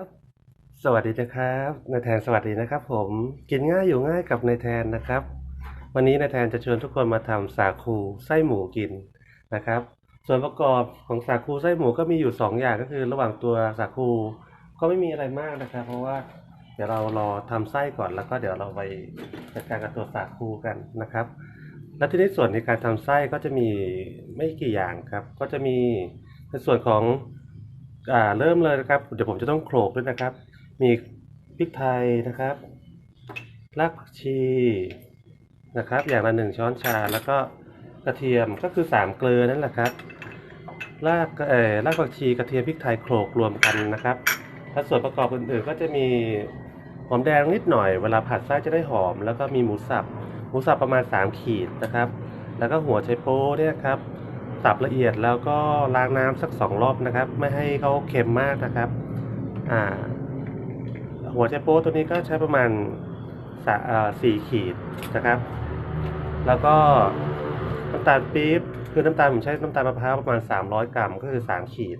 ครับสวัสดีนะครับนายแทนสวัสดีนะครับ ผมกินง่ายอยู่ง่ายกับนายแทนนะครับ วันนี้นายแทนจะชวนทุกคนมาทำสาคูไส้หมูกินนะครับ ส่วนประกอบของสาคูไส้หมูก็มีอยู่สองอย่างก็คือ ระหว่างตัวสาคูก็ไม่มีอะไรมากนะครับ เพราะว่าเดี๋ยวเรารอทำไส้ก่อนแล้วก็เดี๋ยวเราไปจัดการกับตัวสาคูกันนะครับ และที่ในส่วนในการทำไส้ก็จะมีไม่กี่อย่างครับ ก็จะมีในส่วนของ อ่าเริ่มเลยนะครับ เดี๋ยวผมจะต้องโขลกด้วยนะครับ มีพริกไทยนะครับรากผักชีนะครับ อย่างละหนึ่งช้อนชาแล้วก็กระเทียมก็คือสามเกลือนั่นแหละครับรากเอ่อรากผักชีกระเทียมพริกไทยโขลกรวมกันนะครับและส่วนประกอบอื่นๆก็จะมีหอมแดงนิดหน่อยเวลาผัดไส้จะได้หอม แล้วก็มีหมูสับหมูสับประมาณ 3 ขีดนะครับ แล้วก็หัวไชโป๊เนี่ยครับ สับละเอียดแล้วก็ล้างน้ำสักสองรอบนะครับ ไม่ให้เขาเค็มมากนะครับอ่าหัวไชโป๊ตัวนี้ก็ใช้ประมาณสี่ขีดนะครับ แล้วก็น้ำตาลปี๊บคือน้ำตาลผมใช้น้ำตาลมะพร้าวประมาณ 300 กรัมก็คือ 3 ขีด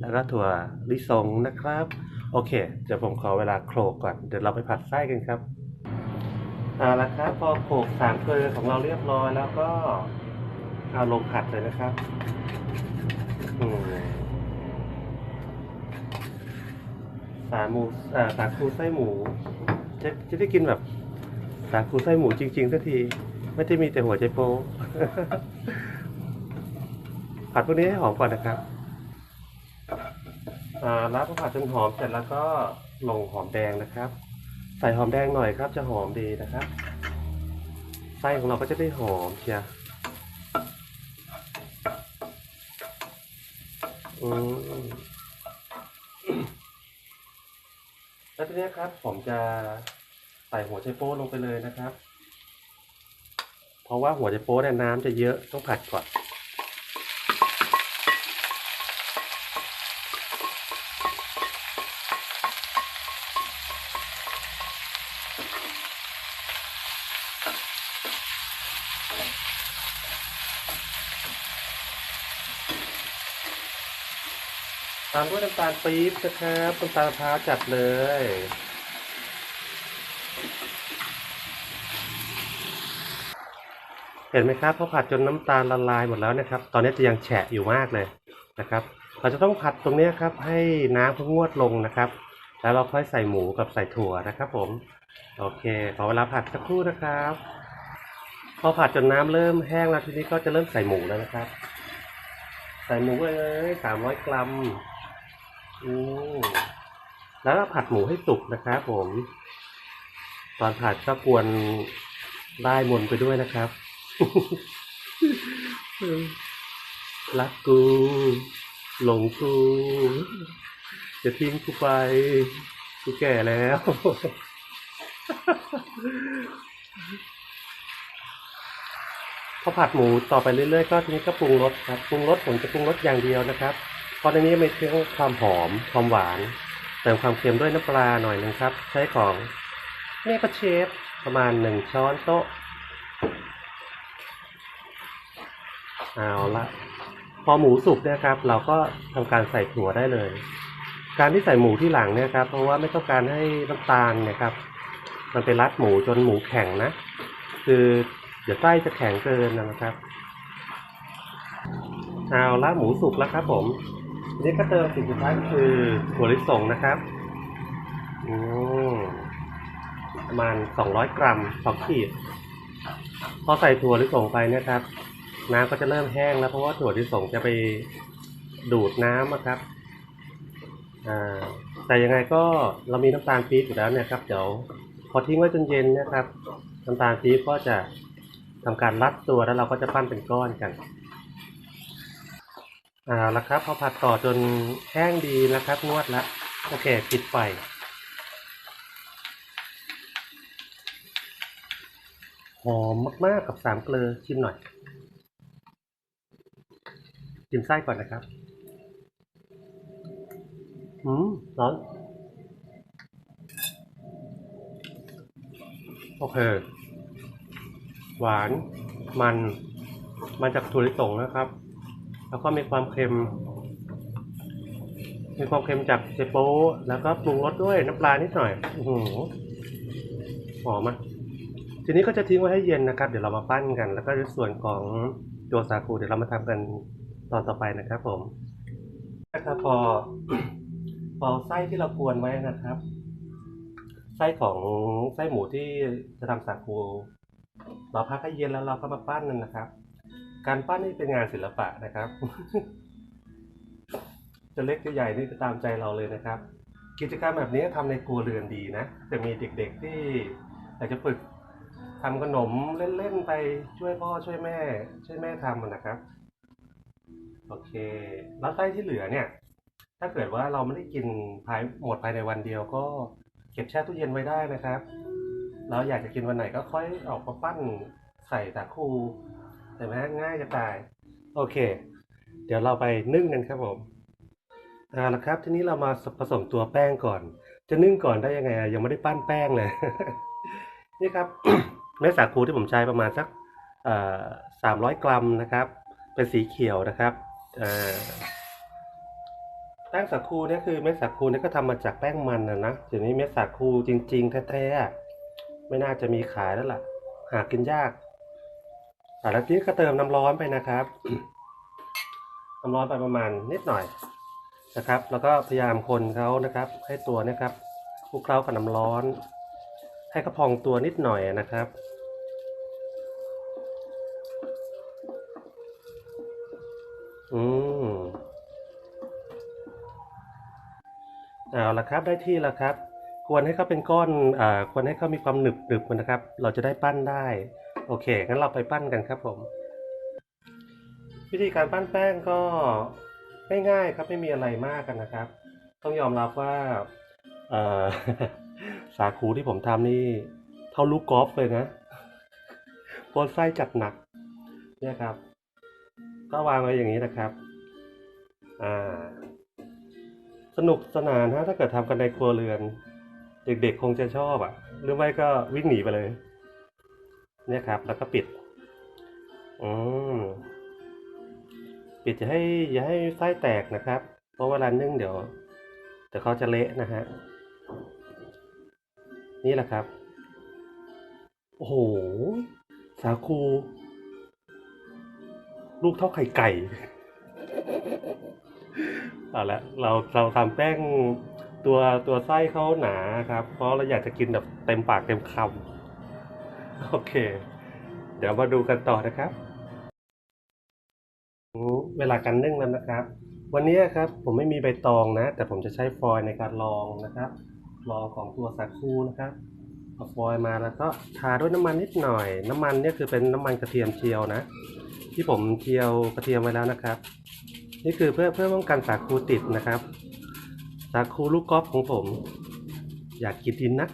แล้วก็ถั่วลิสงนะครับ โอเค เดี๋ยวผมขอเวลาโขลกก่อน เดี๋ยวเราไปผัดไส้กันครับเอาละครับพอโขลกสามเกลือของเราเรียบร้อยแล้วก็ เอาลงผัดเลยนะครับสาหมูอ่าสาคูไส้หมู จะจะได้กินแบบสาคูไส้หมูจริงๆสักที ไม่ได้มีแต่หัวใจโปผัดพวกนี้ให้หอมก่อนนะครับอ่าแล้วพอผัดจนหอมเสร็จแล้วก็ลงหอมแดงนะครับ ใส่หอมแดงหน่อยครับ จะหอมดีนะครับไส้ของเราก็จะได้หอมเชียวอืม แล้วทีนี้ครับ ผมจะใส่หัวไชโป้ลงไปเลยนะครับ เพราะว่าหัวไชโป้เนี่ยน้ำจะเยอะต้องผัดก่อน ตามด้วยน้ำตาลปี๊บนะครับน้ำตาลมะพร้าวจัดเลย เห็นไหมครับพอผัดจนน้ำตาลละลายหมดแล้วนะครับ ตอนนี้จะยังแฉะอยู่มากเลยนะครับ เราจะต้องผัดตรงนี้ครับ ให้น้ำเขางวดลงนะครับ แล้วเราค่อยใส่หมูกับใส่ถั่วนะครับ ผม โอเค ขอเวลาผัดสักครู่นะครับ พอผัดจนน้ำเริ่มแห้งแล้วทีนี้ก็จะเริ่มใส่หมูแล้วนะครับ ใส่หมูเลยสามร้อยกรัม อืมแล้วก็ผัดหมูให้สุกนะครับผม ตอนผัดก็กวนได้มนไปด้วยนะครับ รักกู หลงกู จะทิ้งกูไป กูแก่แล้ว พอผัดหมูต่อไปเรื่อยๆ ก็ทีนี้ก็ปรุงรสครับ ปรุงรสผมจะปรุงรสอย่างเดียวนะครับ เพราะในนี้มีเรื่องความหอมความหวานเติมความเค็มด้วยน้ำปลาหน่อยหนึงครับ ใช้ของนี่ก็เชฟประมาณหนึ่งช้อนโต๊ะเอาละพอหมูสุกเนี่ยครับ เราก็ทำการใส่ถั่วได้เลย การที่ใส่หมูที่หลังเนี่ยครับ เพราะว่าไม่ต้องการให้น้ำตาลเนี่ยครับ มันไปรัดหมูจนหมูแข็งนะ คือเดี๋ยวไส้จะแข็งเกินนะครับ เอาละหมูสุกแล้วครับผม นี้ก็เติมสิ่งสุดท้ายก็คือถั่วลิสงนะครับอืมประมาณ200กรัมสองขีด พอใส่ถั่วลิสงไปนี่ยครับ น้ำก็จะเริ่มแห้งแล้วเพราะว่าถั่วลิสงจะไปดูดน้ำอะครับอ่าแต่ยังไงก็เรามีน้ำตาลปี๊บอยู่แล้วเนี่ยครับเดี๋ยวพอทิ้งไว้จนเย็นนะครับน้ำตาลปี๊บก็จะทำการรัดตัวแล้วเราก็จะปั้นเป็นก้อนกัน อ่าแล้วครับพอผัดต่อจนแห้งดีนะครับนวดแล้วโอเคปิดไฟหอมมาก ๆ กับสามเกลือชิมหน่อย ชิมไส้ก่อนนะครับ อืมร้อนโอเค หวาน มัน มาจากถั่วลิสงนะครับ แล้วก็มีความเค็ม มีความเค็มจากเจโปแล้วก็ปรุงรสด้วยน้ำปลานิดหน่อยอื้อหือหอมอะทีนี้ก็จะทิ้งไว้ให้เย็นนะครับ เดี๋ยวเรามาปั้นกัน แล้วก็ในส่วนของตัวสาคูเดี๋ยวเรามาทำกันตอนต่อไปนะครับผมนะครับพอพอไส้ที่เรากวนไว้นะครับ ไส้ของไส้หมูที่จะทำสาคูเราพักให้เย็นแล้วเราก็มาปั้นนั่นนะครับ การปั้นนี่เป็นงานศิลปะนะครับ จะเล็กจะใหญ่นี่จะตามใจเราเลยนะครับ กิจกรรมแบบนี้ทำในครัวเรือนดีนะแต่มีเด็กๆที่อยากจะฝึกทำขนมเล่นๆไปช่วยพ่อช่วยแม่ ช่วยแม่ทำอะนะครับ โอเค แล้วไส้ที่เหลือเนี่ย ถ้าเกิดว่าเราไม่ได้กินภายหมดภายในวันเดียวก็เก็บแช่ตู้เย็นไว้ได้นะครับ เราอยากจะกินวันไหนก็ค่อยออกมาปั้นใส่สาคู ห็นไหมง่ายจะตาย โอเค เดี๋ยวเราไปนึ่งกันครับผมเอาละครับ ทีนี้เรามาผสมตัวแป้งก่อน จะนึ่งก่อนได้ยังไงอะยังไม่ได้ปั้นแป้งเลย นี่ครับเม็ดสาคูที่ผมใช้ประมาณสักสามร้อยกรัมนะครับ เป็นสีเขียวนะครับแป้งสาคูเนี่ยคือเม็ดสาคูเนี่ยก็ทำมาจากแป้งมันนะนะทีนี้เม็ดสาคูจริง ๆ แท้ๆไม่น่าจะมีขายแล้วล่ะ หากินยาก อะแล้วทีนี้ก็เติมน้ำร้อนไปนะครับ น้ำร้อนไปประมาณนิดหน่อยนะครับ แล้วก็พยายามคนเขานะครับ ให้ตัวนะครับคลุกเคล้ากับน้ำร้อน ให้เขาพองตัวนิดหน่อยนะครับอืมเอาละครับได้ที่แล้วครับ ควรให้เขาเป็นก้อนอ่าควรให้เขามีความหนึบหนึบนะครับ เราจะได้ปั้นได้ โอเคงั้นเราไปปั้นกันครับผม วิธีการปั้นแป้งก็ง่ายๆครับไม่มีอะไรมากกันนะครับ ต้องยอมรับว่าสาคูที่ผมทำนี่เท่าลูกกอล์ฟเลยนะโปนไส้จัดหนักเนี่ยครับ ก็วางไว้อย่างนี้นะครับ อ่า สนุกสนานฮะถ้าเกิดทำกันในครัวเรือน เด็กๆคงจะชอบอะ หรือไม่ก็วิ่งหนีไปเลย เนี่ยครับ แล้วก็ปิดอืมปิดจะให้อย่าให้ไส้แตกนะครับ เพราะเวลานึ่งเดี๋ยวเดี๋ยวเขาจะเละนะฮะนี่แหละครับ โอ้โห สาคู ลูกเท่าไข่ไก่ เอาละเราเราทำแป้งตัวตัวไส้เขาหนาครับ เพราะเราอยากจะกินแบบเต็มปากเต็มคำ โอเค เดี๋ยวมาดูกันต่อนะครับเวลาการนึ่งแล้วนะครับ วันนี้ครับผมไม่มีใบตองนะ แต่ผมจะใช้ฟอยล์ในการรองนะครับรองของตัวสาคูนะครับเอาฟอยล์มาแล้วก็ทาด้วยน้ำมันนิดหน่อย น้ำมันเนี่ยคือเป็นน้ำมันกระเทียมเจียวนะ ที่ผมเจียวกระเทียมไว้แล้วนะครับ นี่คือเพื่อเพื่อป้องกันสาคูติดนะครับ สาคูลูกกอล์ฟของผม อยากกินดินนะ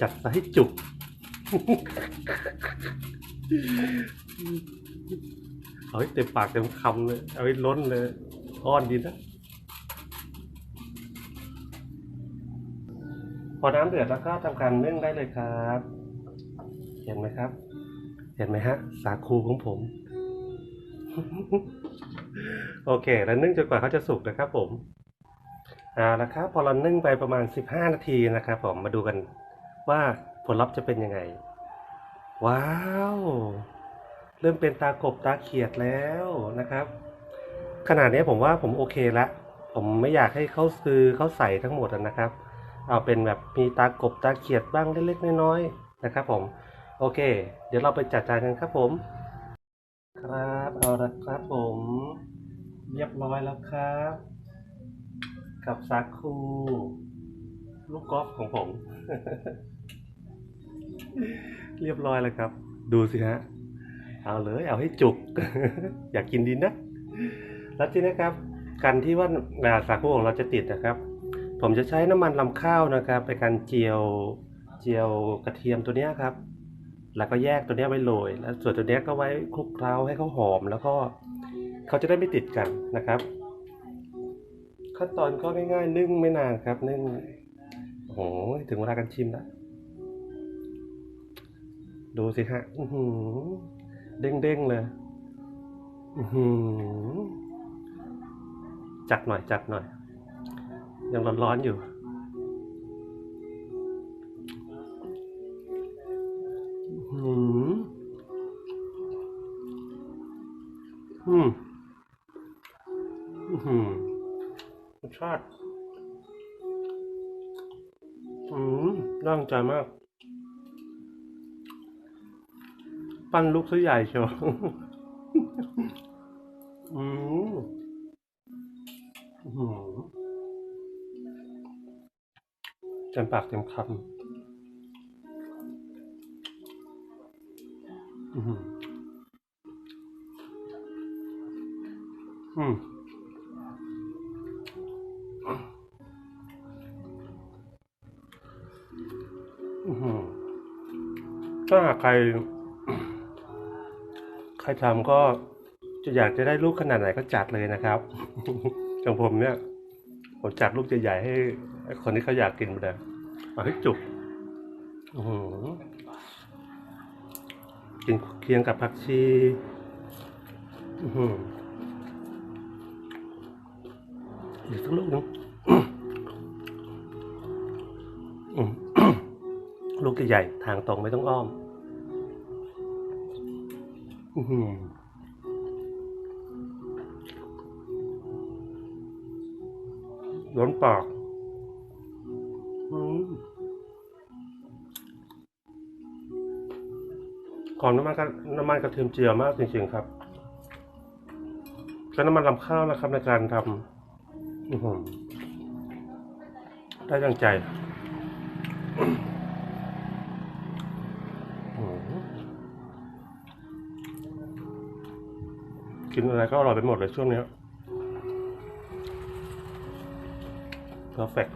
จัดมาให้จุก เอาให้เต็มปากเต็มคำเลย เอาให้ล้นเลย อ้อนดีนะพอน้ำเดือดแล้วก็ทำการนึ่งได้เลยครับ เห็นไหมครับ เห็นไหมฮะ สาคูของผม โอเค แล้วนึ่งจนกว่าเขาจะสุกนะครับผมเอาละครับ พอเรานึ่งไปประมาณ 15 นาทีนะครับผมมาดูกันว่า ผลลัพธ์จะเป็นยังไง ว้าว เริ่มเป็นตากบตาเขียดแล้วนะครับ ขนาดนี้ผมว่าผมโอเคละ ผมไม่อยากให้เขาซื้อเขาใส่ทั้งหมดนะครับ เอาเป็นแบบมีตากบตาเขียดบ้างเล็กๆน้อยๆนะครับ ผมโอเค เดี๋ยวเราไปจัดจานกันครับผม ครับเอาละครับผม เรียบร้อยแล้วครับ กับสาคูลูกกอล์ฟของผม เรียบร้อยแล้วครับ ดูสิฮะ เอาเลย เอาให้จุก อยากกินดีนนะ แล้วทีนี้ครับการที่ว่าอ่าสาคูของเราจะติดนะครับ ผมจะใช้น้ำมันลำข้าวนะครับในการเจียว เจียวกระเทียมตัวนี้ครับ แล้วก็แยกตัวนี้ไว้โรย แล้วส่วนตัวนี้ก็ไว้คลุกเคล้าให้เขาหอม แล้วก็เขาจะได้ไม่ติดกันนะครับ ขั้นตอนก็ง่ายๆ นึ่งไม่นานครับ นึ่งโอ้โหถึงเวลาการชิมแล้ว ดูสิฮะอื้อหือเด้งเลยอื้อหือจัดหน่อยจัดหน่อย ยังร้อนๆอยู่อืมอืมอืมรสชาติอืมน่าสนใจมาก ปั้นลูกซะใหญ่เชียวอืมอืมเต็มปากเต็มคำอืมอืมถ้าใคร ใครทำก็จะอยากจะได้ลูกขนาดไหนก็จัดเลยนะครับอย่างผมเนี่ยผมจัดลูกใหญ่ๆให้ให้ คนที่เขาอยากกินไปเลยเอาให้จุกอื้อหือกินเคียงกับผักชีอื้อหืออีกสักลูกนึงอืมลูกใหญ่ๆทางตรงไม่ต้องอ้อม หือล้นปากอืมหอมน้ำมันกระน้ำมันกระเทียมเจียวมากจริงๆครับใช้น้ำมันลำข้าวนะครับในการทำได้ดังใจ กินอะไรก็อร่อยไปหมดเลยช่วงนี้ย perfect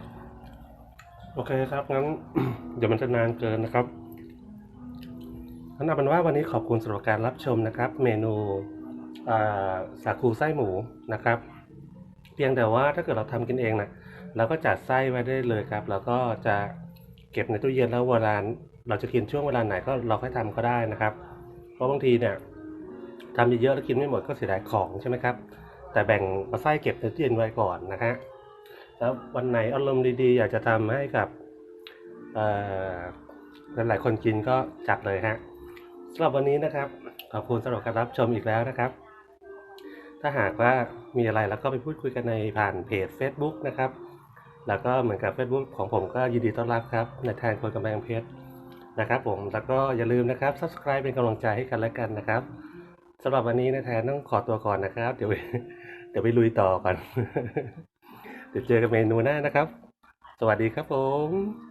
โอเคครับ งั้นเดี๋ยวมันจะนานเกินนะครับงั้นเอาเป็นว่าวันนี้ขอบคุณสำหรับการรับชมนะครับ เมนูสาคูไส้หมูนะครับ เพียงแต่ว่าถ้าเกิดเราทำกินเองนะเราก็จัดไส้ไว้ได้เลยครับ แล้วก็จะเก็บในตู้เย็นแล้วเวลาเราจะกินช่วงเวลาไหนก็เราค่อยทำก็ได้นะครับ เพราะบางทีเนี่ย ทำเยอะๆแล้วกินไม่หมดก็เสียดายของใช่ไหมครับ แต่แบ่งเอาไส้เก็บในตู้เย็นไว้ก่อนนะฮะแล้ววันไหนอารมณ์ดีๆ อยากจะทำให้กับหลายๆคนกินก็จัดเลยฮะสำหรับวันนี้นะครับขอบคุณสำหรับการรับชมอีกแล้วนะครับ ถ้าหากว่ามีอะไรแล้วก็ไปพูดคุยกันในผ่านเพจ Facebook นะครับ แล้วก็เหมือนกับ Facebook ของผมก็ยินดีต้อนรับครับในแทนคนกำแพงเพชรนะครับผมแล้วก็อย่าลืมนะครับ Subscribe เป็นกำลังใจให้กันและกันนะครับ สำหรับวันนี้นะแทนต้องขอตัวก่อนนะครับ เดี๋ยวเดี๋ยวไปลุยต่อก่อนเดี๋ยวเจอกันเมนูหน้านะครับ สวัสดีครับผม